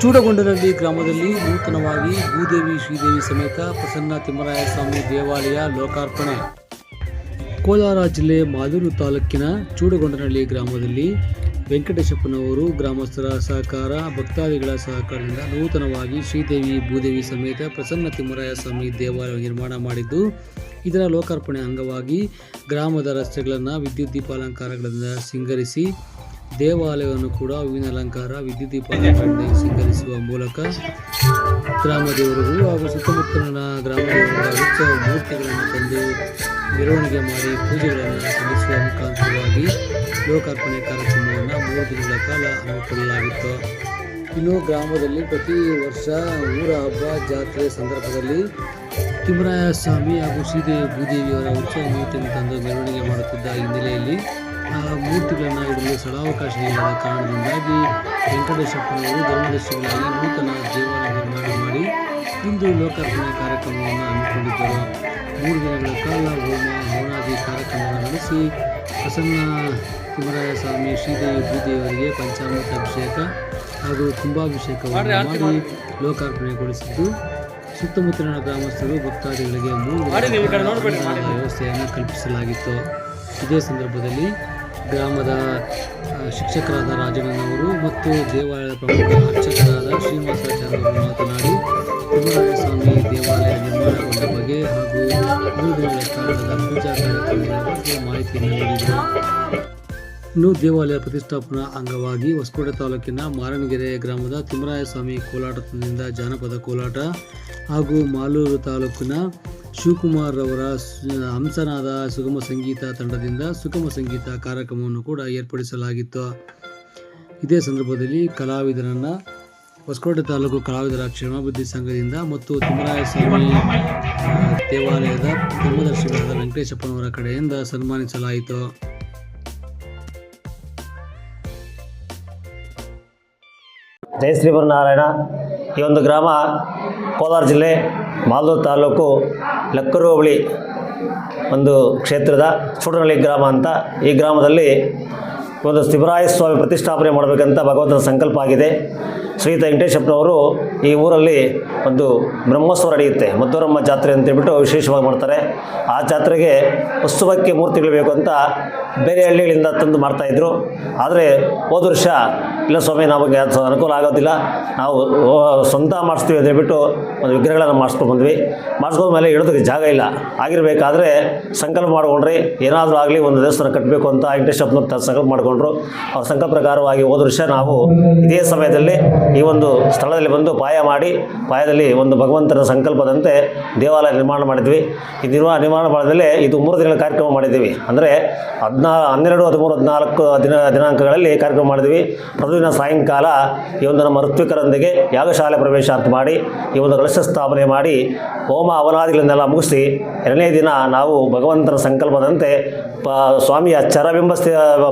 ಚೂಡಗೊಂಡನಹಳ್ಳಿ ಗ್ರಾಮದಲ್ಲಿ ನೂತನವಾಗಿ ಭೂದೇವಿ ಶ್ರೀದೇವಿ ಸಮೇತ ಪ್ರಸನ್ನ ತಿಮ್ಮರಾಯಸ್ವಾಮಿ ದೇವಾಲಯ ಲೋಕಾರ್ಪಣೆ. ಕೋಲಾರ ಜಿಲ್ಲೆ ಮಾದೂರು ತಾಲೂಕಿನ ಚೂಡಗೊಂಡನಹಳ್ಳಿ ಗ್ರಾಮದಲ್ಲಿ ವೆಂಕಟೇಶಪ್ಪನವರು ಗ್ರಾಮಸ್ಥರ ಸಹಕಾರ, ಭಕ್ತಾದಿಗಳ ಸಹಕಾರದಿಂದ ನೂತನವಾಗಿ ಶ್ರೀದೇವಿ, ಭೂದೇವಿ ಸಮೇತ ಪ್ರಸನ್ನ ತಿಮ್ಮರಾಯ ಸ್ವಾಮಿ ದೇವಾಲಯ ನಿರ್ಮಾಣ ಮಾಡಿದ್ದು, ಇದರ ಲೋಕಾರ್ಪಣೆ ಅಂಗವಾಗಿ ಗ್ರಾಮದ ರಸ್ತೆಗಳನ್ನು ವಿದ್ಯುತ್ ದೀಪಾಲಂಕಾರಗಳಿಂದ ಸಿಂಗರಿಸಿ ದೇವಾಲಯವನ್ನು ಕೂಡ ಹೂವಿನ ಅಲಂಕಾರ ವಿದ್ಯುತ್ ದೀಪಾಲಂಕಾರದಿಂದ ಸಿಂಗರಿಸುವ ಮೂಲಕ ಗ್ರಾಮ ದೇವರುಗಳು ಹಾಗೂ ಸುತ್ತಮುತ್ತಲಿನ ಗ್ರಾಮ ಉತ್ಸವ ಮೂರ್ತಿಗಳನ್ನು ತಂದು ಮೆರವಣಿಗೆ ಮಾಡಿ ಪೂಜೆಗಳನ್ನು ಸಲ್ಲಿಸುವ ಮುಖಾಂತರವಾಗಿ ಲೋಕಾರ್ಪಣೆ ಕಾರ್ಯಕ್ರಮವನ್ನು ಮೂರು ದಿನಗಳ ಕಾಲ ಹಮ್ಮಿಕೊಳ್ಳಲಾಗಿತ್ತು. ಇನ್ನು ಗ್ರಾಮದಲ್ಲಿ ಪ್ರತಿ ವರ್ಷ ಊರ ಹಬ್ಬ ಜಾತ್ರೆ ಸಂದರ್ಭದಲ್ಲಿ ತಿಮ್ಮರಾಯ ಸ್ವಾಮಿ ಹಾಗೂ ಶ್ರೀದೇವಿ ಭೂದೇವಿಯವರ ಉತ್ಸವ ಮೂರ್ತಿಯನ್ನು ತಂದು ಮೆರವಣಿಗೆ ಮಾಡುತ್ತಿದ್ದ ಹಿನ್ನೆಲೆಯಲ್ಲಿ ಮೂರ್ತಿಗಳನ್ನು ಇಡಲು ಸ್ಥಳಾವಕಾಶ ಇಲ್ಲದ ಕಾರಣದಿಂದಾಗಿ ವೆಂಕಟೇಶಪ್ಪನವರು ಧರ್ಮದರ್ಶಿಗಳಾಗಿ ನೂತನ ದೇವಾಲಯ ನಿರ್ಮಾಣ ಮಾಡಿ ಇಂದು ಲೋಕಾರ್ಪಣೆ ಕಾರ್ಯಕ್ರಮವನ್ನು ಹಮ್ಮಿಕೊಂಡಿದ್ದರು. ಮೂರು ದಿನಗಳ ಕಾಲ ಹೋಮ ಹೋಮಾದಿ ಕಾರ್ಯಕ್ರಮವನ್ನು ನಡೆಸಿ ಪ್ರಸನ್ನ ತಿಮ್ಮರಾಯ ಸ್ವಾಮಿ ಶ್ರೀದೇವಿ ಭೂದೇವರಿಗೆ ಪಂಚಾಮೃತ ಅಭಿಷೇಕ ಹಾಗೂ ಕುಂಭಾಭಿಷೇಕವನ್ನು ಮಾಡಿ ಲೋಕಾರ್ಪಣೆಗೊಳಿಸಿದ್ದು. ಸುತ್ತಮುತ್ತಲಿನ ಗ್ರಾಮಸ್ಥರು ಭಕ್ತಾದಿಗಳಿಗೆ ಮೂರು ವ್ಯವಸ್ಥೆಯನ್ನು ಕಲ್ಪಿಸಲಾಗಿತ್ತು. ಇದೇ ಸಂದರ್ಭದಲ್ಲಿ ಗ್ರಾಮದ ಶಿಕ್ಷಕರಾದ ರಾಜಣ್ಣನವರು ಮತ್ತು ದೇವಾಲಯದ ಪ್ರಮುಖ ಅರ್ಚಕರಾದ ಶ್ರೀನಿವಾಸಾಚಾರ್ಯ ಅವರು ಮಾತನಾಡಿ ಕುಮಾರಸ್ವಾಮಿ ಸ್ವಾಮಿ ದೇವಾಲಯ ನಿರ್ಮಾಣಗೊಂಡ ಬಗ್ಗೆ ಹಾಗೂ ಮೂರು ಕಾಲದ ಪೂಜಾ ಕಾರ್ಯಕ್ರಮಗಳ ಬಗ್ಗೆ ಮಾಹಿತಿಯನ್ನು ನೀಡಿದರು. ಇನ್ನು ದೇವಾಲಯ ಪ್ರತಿಷ್ಠಾಪನಾ ಅಂಗವಾಗಿ ಹೊಸಕೋಟೆ ತಾಲೂಕಿನ ಮಾರಣಗೆರೆ ಗ್ರಾಮದ ತಿಮ್ಮರಾಯ ಸ್ವಾಮಿ ಕೋಲಾಟ ಜಾನಪದ ಕೋಲಾಟ ಹಾಗೂ ಮಾಲೂರು ತಾಲೂಕಿನ ಶಿವಕುಮಾರ್ ಅವರ ಹಂಸನಾದ ಸುಗಮ ಸಂಗೀತ ತಂಡದಿಂದ ಸುಗಮ ಸಂಗೀತ ಕಾರ್ಯಕ್ರಮವನ್ನು ಕೂಡ ಏರ್ಪಡಿಸಲಾಗಿತ್ತು. ಇದೇ ಸಂದರ್ಭದಲ್ಲಿ ಕಲಾವಿದರನ್ನು ಹೊಸಕೋಟೆ ತಾಲೂಕು ಕಲಾವಿದರ ಕ್ಷೇಮಾಭಿವೃದ್ಧಿ ಸಂಘದಿಂದ ಮತ್ತು ತಿಮ್ಮರಾಯ ಸ್ವಾಮಿ ದೇವಾಲಯದ ಧರ್ಮದರ್ಶಿಗಳಾದ ವೆಂಕಟೇಶಪ್ಪನವರ ಕಡೆಯಿಂದ ಸನ್ಮಾನಿಸಲಾಯಿತು. ಜಯ ಶ್ರೀಮನ್ನಾರಾಯಣ ಈ ಒಂದು ಗ್ರಾಮ ಕೋಲಾರ ಜಿಲ್ಲೆ ಮಾಲೂರು ತಾಲೂಕು ಲಕ್ಕೂರು ಹೋಬಳಿ ಒಂದು ಕ್ಷೇತ್ರದ ಚೂಡನಹಳ್ಳಿ ಗ್ರಾಮ ಅಂತ ಈ ಗ್ರಾಮದಲ್ಲಿ ಒಂದು ಶಿವರಾಯ ಸ್ವಾಮಿ ಪ್ರತಿಷ್ಠಾಪನೆ ಮಾಡಬೇಕಂತ ಭಗವಂತನ ಸಂಕಲ್ಪ ಆಗಿದೆ. ಶ್ರೀತ ವೆಂಕಟೇಶಪ್ಪನವರು ಈ ಊರಲ್ಲಿ ಒಂದು ಬ್ರಹ್ಮೋತ್ಸವ ನಡೆಯುತ್ತೆ. ಮದ್ದೂರಮ್ಮ ಜಾತ್ರೆ ಅಂತೇಳ್ಬಿಟ್ಟು ವಿಶೇಷವಾಗಿ ಮಾಡ್ತಾರೆ. ಆ ಜಾತ್ರೆಗೆ ಉತ್ಸವಕ್ಕೆ ಮೂರ್ತಿಗಳು ಬೇಕು ಅಂತ ಬೇರೆ ಹಳ್ಳಿಗಳಿಂದ ತಂದು ಮಾಡ್ತಾಯಿದ್ರು ಆದರೆ ಹೋದ ವರ್ಷ ಇಲ್ಲ ಸ್ವಾಮಿ, ನಮಗೆ ಅದು ಅನುಕೂಲ ಆಗೋದಿಲ್ಲ. ನಾವು ಸ್ವಂತ ಮಾಡಿಸ್ತೀವಿ ಅಂತ ಹೇಳ್ಬಿಟ್ಟು ಒಂದು ವಿಗ್ರಹಗಳನ್ನು ಮಾಡಿಸ್ಕೊಂಡು ಬಂದ್ವಿ. ಮಾಡಿಸ್ಕೊಂಡ್ಮೇಲೆ ಹೇಳೋದಕ್ಕೆ ಜಾಗ ಇಲ್ಲ. ಆಗಿರಬೇಕಾದ್ರೆ ಸಂಕಲ್ಪ ಮಾಡಿಕೊಂಡ್ರಿ, ಏನಾದರೂ ಆಗಲಿ ಒಂದು ದೇವಸ್ಥಾನ ಕಟ್ಟಬೇಕು ಅಂತ ವೆಂಕಟೇಶ್ವರನ ತ, ಸಂಕಲ್ಪ ಮಾಡಿಕೊಂಡ್ರು. ಅವ್ರ ಸಂಕಲ್ಪ ಪ್ರಕಾರವಾಗಿ ಹೋದ ವರ್ಷ ನಾವು ಇದೇ ಸಮಯದಲ್ಲಿ ಈ ಒಂದು ಸ್ಥಳದಲ್ಲಿ ಬಂದು ಪಾಯ ಮಾಡಿ, ಪಾಯದಲ್ಲಿ ಒಂದು ಭಗವಂತನ ಸಂಕಲ್ಪದಂತೆ ದೇವಾಲಯ ನಿರ್ಮಾಣ ಮಾಡಿದ್ವಿ. ಈ ನಿರ್ಮಾಣ ನಿರ್ಮಾಣ ಮಾಡಿದ್ಮೇಲೆ ಇದು ಮೂರು ದಿನಗಳ ಕಾರ್ಯಕ್ರಮ ಮಾಡಿದ್ದೀವಿ. ಅಂದರೆ ಹದಿನಾ, ಹನ್ನೆರಡು, ಹದಿಮೂರು, ಹದಿನಾಲ್ಕು ದಿನ, ದಿನಾಂಕಗಳಲ್ಲಿ ಕಾರ್ಯಕ್ರಮ ಮಾಡಿದ್ವಿ ಪ್ರತಿದಿನ ಸಾಯಂಕಾಲ ಈ ಒಂದು ನಮ್ಮ ಋತ್ವಿಕರೊಂದಿಗೆ ಯಾಗಶಾಲೆ ಪ್ರವೇಶ ಅಂತ ಮಾಡಿ, ಈ ಒಂದು ಕಲಶ ಸ್ಥಾಪನೆ ಮಾಡಿ, ಹೋಮ ಅವನಾದಿಗಳನ್ನೆಲ್ಲ ಮುಗಿಸಿ, ಎರಡನೇ ದಿನ ನಾವು ಭಗವಂತನ ಸಂಕಲ್ಪದಂತೆ ಪ, ಸ್ವಾಮಿಯ ಚರಬಿಂಬ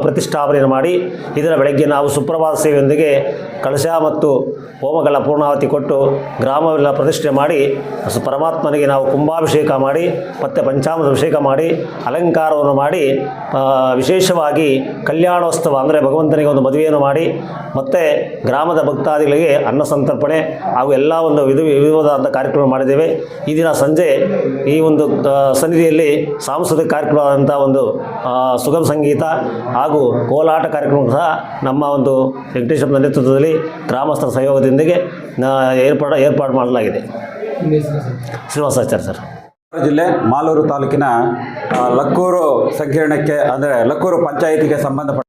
ಪ್ರತಿಷ್ಠಾಪನೆ ಮಾಡಿ, ಇದರ ಬೆಳಗ್ಗೆ ನಾವು ಸುಪ್ರಭಾತ ಸೇವೆಯೊಂದಿಗೆ ಕಳಶ ಮತ್ತು ಹೋಮಗಳ ಪೂರ್ಣಾವತಿ ಕೊಟ್ಟು ಗ್ರಾಮವೆಲ್ಲ ಪ್ರತಿಷ್ಠೆ ಮಾಡಿ ಪರಮಾತ್ಮನಿಗೆ ನಾವು ಕುಂಭಾಭಿಷೇಕ ಮಾಡಿ ಮತ್ತು ಪಂಚಾಮೃತ ಅಭಿಷೇಕ ಮಾಡಿ, ಅಲಂಕಾರವನ್ನು ಮಾಡಿ ವಿಶೇಷವಾಗಿ ಕಲ್ಯಾಣೋತ್ಸವ ಅಂದರೆ ಭಗವಂತನಿಗೆ ಒಂದು ಮದುವೆಯನ್ನು ಮಾಡಿ, ಮತ್ತು ಗ್ರಾಮದ ಭಕ್ತಾದಿಗಳಿಗೆ ಅನ್ನ ಸಂತರ್ಪಣೆ ಹಾಗೂ ಎಲ್ಲ ಒಂದು ವಿಧ ವಿಧವಾದಂಥ ಕಾರ್ಯಕ್ರಮ ಮಾಡಿದ್ದೇವೆ. ಈ ದಿನ ಸಂಜೆ ಈ ಒಂದು ಸನ್ನಿಧಿಯಲ್ಲಿ ಸಾಂಸ್ಕೃತಿಕ ಕಾರ್ಯಕ್ರಮವಾದಂಥ ಒಂದು ಸುಗಮ ಸಂಗೀತ ಹಾಗೂ ಕೋಲಾಟ ಕಾರ್ಯಕ್ರಮ ಸಹ ನಮ್ಮ ಒಂದು ವೆಂಕಟೇಶ್ವರ ನೇತೃತ್ವದಲ್ಲಿ ಗ್ರಾಮಸ್ಥರ ಸಹಯೋಗದೊಂದಿಗೆ ಏರ್ಪಾಡು ಏರ್ಪಾಡು ಮಾಡಲಾಗಿದೆ. ಶ್ರೀನಿವಾಸಾಚಾರ್ಯ ಸರ್. ಜಿಲ್ಲೆ ಮಾಲೂರು ತಾಲೂಕಿನ ಲಕ್ಕೂರು ಸಂಕೀರ್ಣಕ್ಕೆ, ಅಂದರೆ ಲಕ್ಕೂರು ಪಂಚಾಯಿತಿಗೆ ಸಂಬಂಧಪಟ್ಟ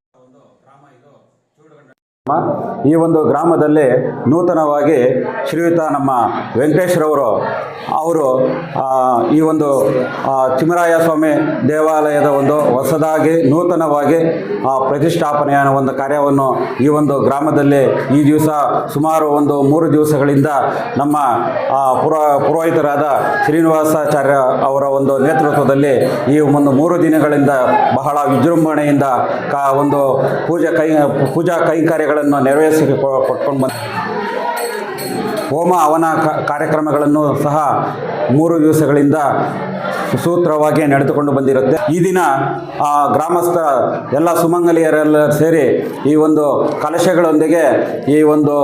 ಈ ಒಂದು ಗ್ರಾಮದಲ್ಲಿ ನೂತನವಾಗಿ ಶ್ರೀಯುತ ನಮ್ಮ ವೆಂಕಟೇಶ್ವರವರು ಅವರು ಈ ಒಂದು ಆ, ಸ್ವಾಮಿ ದೇವಾಲಯದ ಒಂದು ಹೊಸದಾಗಿ ನೂತನವಾಗಿ ಪ್ರತಿಷ್ಠಾಪನೆಯ ಒಂದು ಕಾರ್ಯವನ್ನು ಈ ಒಂದು ಗ್ರಾಮದಲ್ಲಿ ಈ ದಿವಸ ಸುಮಾರು ಒಂದು ಮೂರು ದಿವಸಗಳಿಂದ ನಮ್ಮ ಪುರ ಪುರೋಹಿತರಾದ ಶ್ರೀನಿವಾಸಾಚಾರ್ಯ ಅವರ ಒಂದು ನೇತೃತ್ವದಲ್ಲಿ ಈ ಒಂದು ಮೂರು ದಿನಗಳಿಂದ ಬಹಳ ವಿಜೃಂಭಣೆಯಿಂದ ಕಾ ಒಂದು ಪೂಜೆ ಕೈ ಪೂಜಾ ಕೈಂಕರ್ಯಗಳನ್ನು ನೆರವೇರಿಸಿ ಕೊಟ್ಕೊಂಡು ಬಂದ ಹೋಮ ಹವನ ಕಾರ್ಯಕ್ರಮಗಳನ್ನು ಸಹ ಮೂರು ದಿವಸಗಳಿಂದ ಸೂತ್ರವಾಗಿ ನಡೆದುಕೊಂಡು ಬಂದಿರುತ್ತೆ. ಈ ದಿನ ಆ, ಗ್ರಾಮಸ್ಥ ಎಲ್ಲ ಸುಮಂಗಲಿಯರೆಲ್ಲ ಸೇರಿ ಈ ಒಂದು ಕಲಶಗಳೊಂದಿಗೆ ಈ ಒಂದು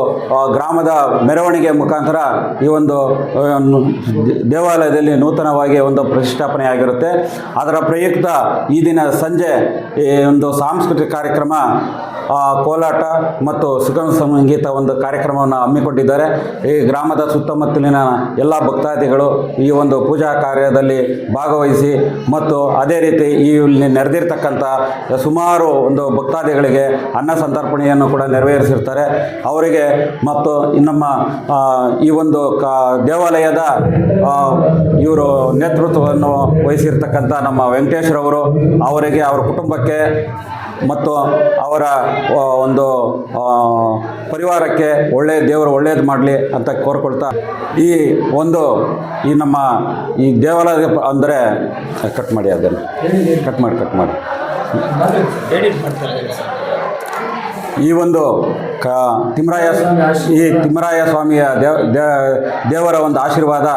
ಗ್ರಾಮದ ಮೆರವಣಿಗೆ ಮುಖಾಂತರ ಈ ಒಂದು ದೇವಾಲಯದಲ್ಲಿ ನೂತನವಾಗಿ ಒಂದು ಪ್ರತಿಷ್ಠಾಪನೆ ಆಗಿರುತ್ತೆ ಅದರ ಪ್ರಯುಕ್ತ ಈ ದಿನ ಸಂಜೆ ಈ ಒಂದು ಸಾಂಸ್ಕೃತಿಕ ಕಾರ್ಯಕ್ರಮ ಕೋಲಾಟ ಮತ್ತು ಸುಗಮ ಸಂಗೀತ ಒಂದು ಕಾರ್ಯಕ್ರಮವನ್ನು ಹಮ್ಮಿಕೊಂಡಿದ್ದಾರೆ. ಈ ಗ್ರಾಮದ ಸುತ್ತಮುತ್ತಲಿನ ಎಲ್ಲ ಭಕ್ತಾದಿಗಳು ಈ ಒಂದು ಪೂಜಾ ಕಾರ್ಯದಲ್ಲಿ ಭಾಗವಹಿಸಿ ಮತ್ತು ಅದೇ ರೀತಿ ಈ ಇಲ್ಲಿ ನೆರೆದಿರ್ತಕ್ಕಂಥ ಸುಮಾರು ಒಂದು ಭಕ್ತಾದಿಗಳಿಗೆ ಅನ್ನ ಸಂತರ್ಪಣೆಯನ್ನು ಕೂಡ ನೆರವೇರಿಸಿರ್ತಾರೆ. ಅವರಿಗೆ ಮತ್ತು ನಮ್ಮ ಈ ಒಂದು ಕ, ದೇವಾಲಯದ ಇವರು ನೇತೃತ್ವವನ್ನು ವಹಿಸಿರ್ತಕ್ಕಂಥ ನಮ್ಮ ವೆಂಕಟೇಶ್ವರವರು ಅವರಿಗೆ ಅವರ ಕುಟುಂಬಕ್ಕೆ ಮತ್ತು ಅವರ ಒಂದು ಪರಿವಾರಕ್ಕೆ ಒಳ್ಳೆಯ ದೇವರು ಒಳ್ಳೆಯದು ಮಾಡಲಿ ಅಂತ ಕೋರ್ಕೊಳ್ತಾ ಈ ಒಂದು, ಈ ನಮ್ಮ ಈ ದೇವಾಲಯ ಅಂದರೆ, ಕಟ್ ಮಾಡಿ ಅದನ್ನು. ಕಟ್ ಮಾಡಿ ಕಟ್ ಮಾಡಿ. ಈ ಒಂದು ಕ ತಿಮ್ಮರಾಯ ಈ ತಿಮ್ಮರಾಯ ಸ್ವಾಮಿಯ ದೇವ ದೇವರ ಒಂದು ಆಶೀರ್ವಾದ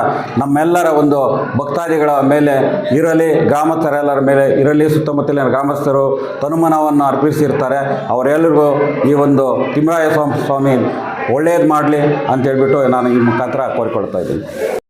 ನಮ್ಮೆಲ್ಲರ ಒಂದು ಭಕ್ತಾದಿಗಳ ಮೇಲೆ ಇರಲಿ, ಗ್ರಾಮಸ್ಥರೆಲ್ಲರ ಮೇಲೆ ಇರಲಿ, ಸುತ್ತಮುತ್ತಲಿನ ಗ್ರಾಮಸ್ಥರು ತನುಮನವನ್ನು ಅರ್ಪಿಸಿರ್ತಾರೆ. ಅವರೆಲ್ಲರಿಗೂ ಈ ಒಂದು ತಿಮ್ಮರಾಯ ಸ್ವಾಮಿ ಸ್ವಾಮಿ ಒಳ್ಳೇದು ಮಾಡಲಿ ಅಂತ ಹೇಳ್ಬಿಟ್ಟು ನಾನು ಈ ಮುಖಾಂತರ ಕೋರಿಕೊಳ್ತಾ ಇದ್ದೀನಿ.